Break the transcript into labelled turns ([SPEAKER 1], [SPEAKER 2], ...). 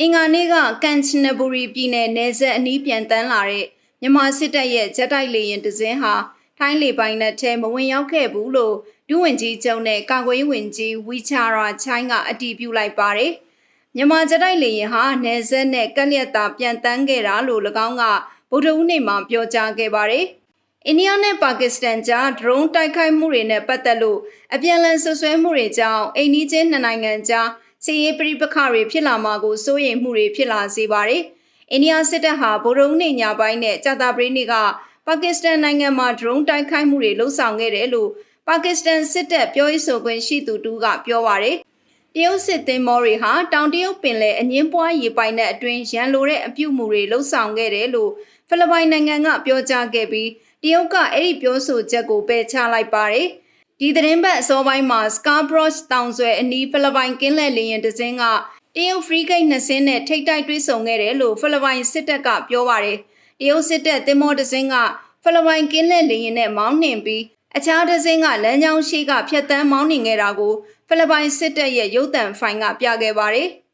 [SPEAKER 1] အင်္ဂါနေ့ကကန်ချနဘူရီပြည်နယ်နယ်စပ်အနီးပြန်တန်းလာတဲ့မြန်မာစစ်တပ်ရဲ့ဂျက်တိုက်လေယာဉ်တစ်စင်းဟာထိုင်းလေပိုင်နက်ထဲမဝင်ရောက်ခဲ့ဘူးလို့ဒုဝန်ကြီးချုပ်နဲ့ကာကွယ်ရေးဝန်ကြီးဝီချာရာချိုင်းကအတည်ပြုလိုက်ပါတယ်။မြန်မာဂျက်တိုက်လေယာဉ်ဟာနယ်စပ်နဲ့ကက်လျက်တာပြန်တန်းခဲ့တာလို့၎င်းကဗုဒ္ဓဦးနေ့မှာပြောကြားခဲ့ပါတယ်။အိန္ဒိယနဲ့ပါကစ္စတန်ကြားဒရုန်းတိုက်ခိုက်မှုတွေနဲ့ပတ်သက်လို့အပြန်အလှန်ဆွဆွဲမှုတွေကြောင့်အိန္ဒိချင်းနှစ်နိုင်ငံကြား စီးရေးပဋိပက္ခတွေဖြစ်လာမှာကိုစိုးရိမ်မှုတွေဖြစ်လာစေပါတယ်။အိန္ဒိယစစ်တပ်ဟာဗိုလ်ရုံးနေညပိုင်းနဲ့ကြာတာပရိနေ့ကပါကစ္စတန်နိုင်ငံမှာဒရုန်းတိုက်ခိုက်မှုတွေလှုပ်ဆောင်ခဲ့တယ်လို့ပါကစ္စတန်စစ်တပ်ပြောရေးဆိုခွင့်ရှိသူတူကပြောပါတယ်။တရုတ်စစ်သင်္ဘောတွေဟာတောင်တရုတ်ပင်လယ်အငင်းပွားရေပိုင်တဲ့အတွင်းရန်လိုတဲ့အပြုမှုတွေလှုပ်ဆောင်ခဲ့တယ်လို့ဖိလစ်ပိုင်နိုင်ငံကပြောကြားခဲ့ပြီးတရုတ်ကအဲ့ဒီပြောဆိုချက်ကိုပယ်ချလိုက်ပါတယ်။ ဒီသတင်းပတ်အစောပိုင်းမှာ Scarborough တောင်ဆွဲအနီးဖိလစ်ပိုင်ကင်းလက်လေယာဉ်တစ်စင်းကတရုတ် free gate နှစ်စင်းနဲ့ထိတ်တိုက်တွေ့ဆုံခဲ့တယ်လို့ဖိလစ်ပိုင်စစ်တပ်ကပြောပါတယ်။တရုတ်စစ်တပ်သင်္ဘောတစ်စင်းကဖိလစ်ပိုင်ကင်းလက်လေယာဉ်နဲ့မောင်းနှင်ပြီးအခြားတစ်စင်းကလမ်းကြောင်းရှိကဖြတ်တန်းမောင်းနှင်ခဲ့တာကိုဖိလစ်ပိုင်စစ်တပ်ရဲ့ရုပ်သံဖိုင်ကပြခဲ့ပါတယ်။